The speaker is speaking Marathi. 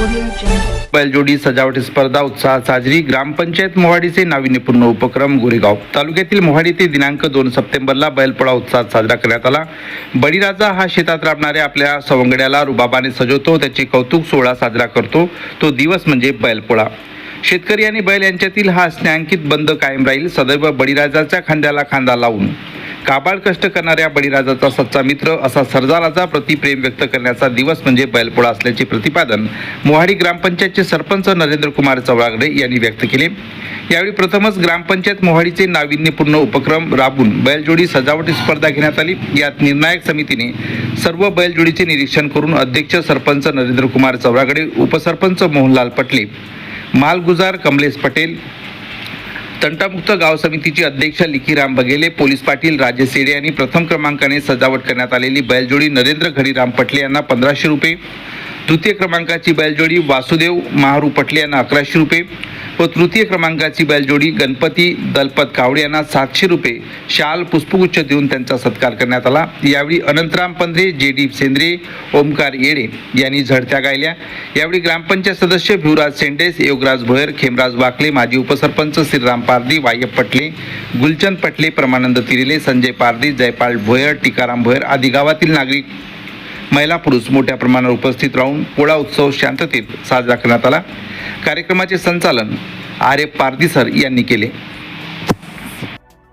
Audio Jungle. बैलजोडी सजावटी स्पर्धा उत्साहात साजरी ग्रामपंचायत मोहाडीचे नाविन्यपूर्ण उपक्रम गोरेगाव. तालुक्यातील मोहाडी ते दिनांक दोन सप्टेंबरला बैलपोळा उत्साहात साजरा करण्यात आला. बळीराजा हा शेतात राबणाऱ्या आपल्या सवंगड्याला रुबाबाने सजवतो त्याचे कौतुक सोहळा साजरा करतो. तो दिवस म्हणजे बैलपोळा. शेतकरी आणि बैल यांच्यातील हा स्नेहांकित बंद कायम राहील. सदैव बळीराजाच्या खांद्याला खांदा लावून. काबाड कष्ट करणाऱ्या बळीराजाचा सच्चा मित्र असा सरदाराचा प्रतिप्रेम व्यक्त करण्याचा दिवस म्हणजे बैलपोळा असल्याचे प्रतिपादन मोहाडी ग्रामपंचायतचे सरपंच नरेंद्र कुमार चवळागडे यांनी व्यक्त केले. यावेळी प्रथमच ग्रामपंचायत मोहाडीचे नाविन्यपूर्ण उपक्रम राबून बैलजोडी सजावटी स्पर्धा घेण्यात आली. यात निर्णायक समितीने सर्व बैलजोडीचे निरीक्षण करून अध्यक्ष सरपंच नरेंद्र कुमार चवळागडे उपसरपंच मोहनलाल पटले मालगुजार कमलेश पटेल तंटामुक्त गाव समितीची अध्यक्ष लिखीराम बघेले पोलीस पाटील राजेश सेडे यांनी प्रथम क्रमांकाने सजावट करण्यात आलेली बैलजोडी नरेंद्र घडीराम पटले यांना पंधराशे रुपये तृतीय क्रमांकाची बैलजोडी वासुदेव महारू पटले यांना अकराशे रुपये व तृतीय क्रमांकाची बैलजोडी गणपती दलपत कावडे यांना सातशे रुपये शाल पुष्पगुच्छ देऊन त्यांचा सत्कार करण्यात आला. यावेळी अनंतराम पंधरे जे डी सेंद्रे ओमकार येडे यांनी झडत्या गायल्या यावेळी ग्रामपंचायत सदस्य भिवराज सेंडेस योगराज भोयर खेमराज वाकले माजी उपसरपंच श्रीराम पारदी वायप पटले गुलचंद पटले परमानंद तिरिले संजय पारदी जयपाल भोयर टिकाराम भोयर आदी गावातील नागरिक महिला पुरुष मोठ्या प्रमाणावर उपस्थित राहून पोळा उत्सव शांततेत साजरा करण्यात आला. कार्यक्रमाचे संचालन आर एफ पारदीसर यांनी केले.